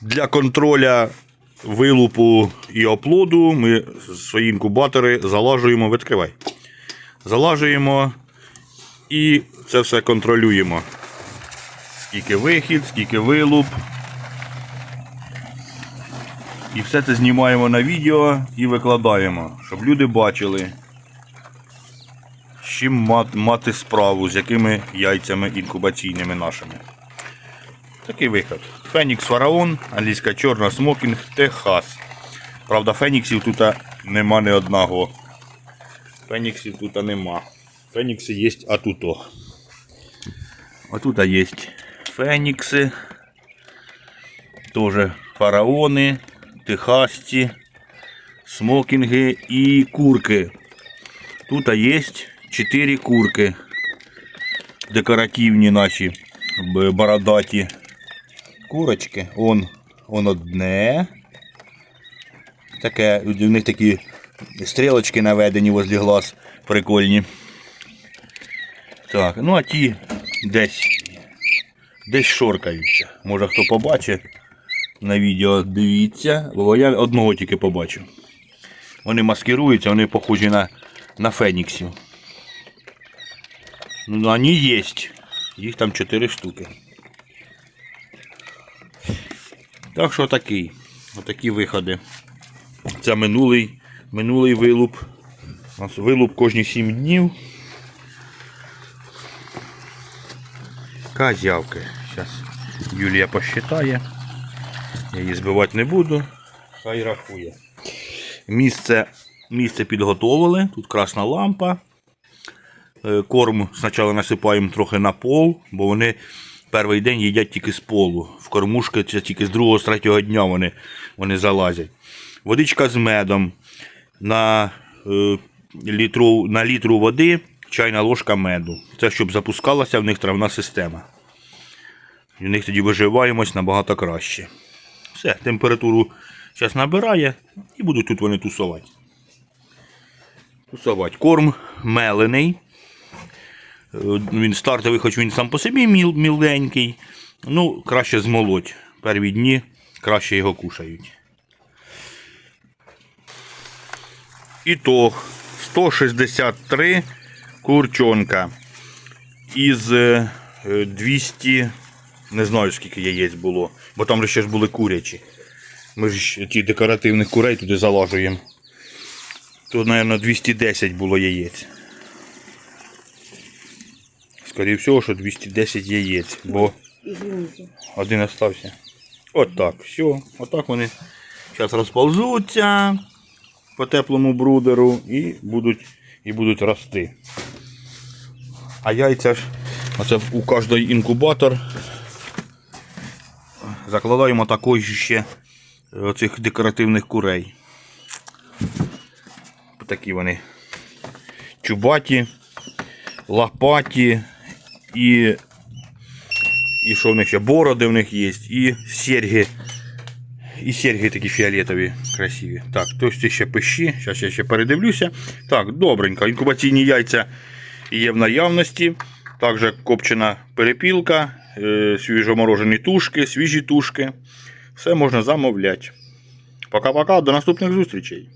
Для контроля вилупу і оплоду ми свої інкубатори залажуємо, відкривай. Залажуємо і це все контролюємо. Скільки вихід, скільки вилуп. І все це знімаємо на відео і викладаємо, щоб люди бачили, з чим мати справу, з якими яйцями інкубаційними нашими. Такий виход. Фенікс Фараон, англійська чорна смокінг, Техас. Правда, феніксів тут нема ні одного. Феніксів тут нема. Фенікси є атуто. Отут є фенікси. Теж фараони, техасці, смокінги і курки. Тут є 4 курки. Декоративні наші бородаті курочки. Он, он одне. Таке, у них такі стрілочки наведені возле глаз. Прикольні. Так, ну а ті десь десь шоркаються. Може хто побачить на відео, дивіться, бо я одного тільки побачив. Вони маскируються, вони похожі на, на феніксів. Ну, вони є. Їх там 4 штуки. Так що такий. Отакі виходи. Це минулий, минулий вилуп. У нас вилуп кожні 7 днів. Козявки. Зараз Юлія посчитає. Я її збивати не буду. Хай рахує. Місце, місце підготовили. Тут красна лампа. Е, Корм спочатку насипаємо трохи на пол, бо вони перший день їдять тільки з полу. В кормушки це тільки з другого, з третього дня вони, вони залазять. Водичка з медом. На, е, літру, на літру води чайна ложка меду. Це щоб запускалася в них травна система. В них тоді виживаємось набагато краще. Все, температуру зараз набирає і будуть тут вони тусувати. Тусувати. Корм мелений. Е, Він стартовий, хоч він сам по собі міл, міленький. Ну, краще змолоть. Перві дні краще його кушають. Ітог 163 курчонка. Із е, 200, не знаю скільки яєць було, бо там ще ж були курячі. Ми ж ті декоративних курей туди залажуємо. Тут, мабуть, 210 було яєць. Скоріше всього, що 210 яєць, бо один остався. От так, все. Отак вони зараз розползуться по теплому брудеру і будуть, і будуть рости. А яйця ж, оце у кожний інкубатор закладаємо також ще оцих декоративних курей. Такі вони чубаті, лопаті і і що в них ще бороди в них є, і серьги. І серьги такі фіолетові, красиві. Так, хтось ще пищі. Зараз я ще передивлюся. Так, добренько. Інкубаційні яйця є в наявності. Також копчена перепілка, е, свіжоморожені тушки, свіжі тушки. Все можна замовляти. Пока-пока, до наступних зустрічей.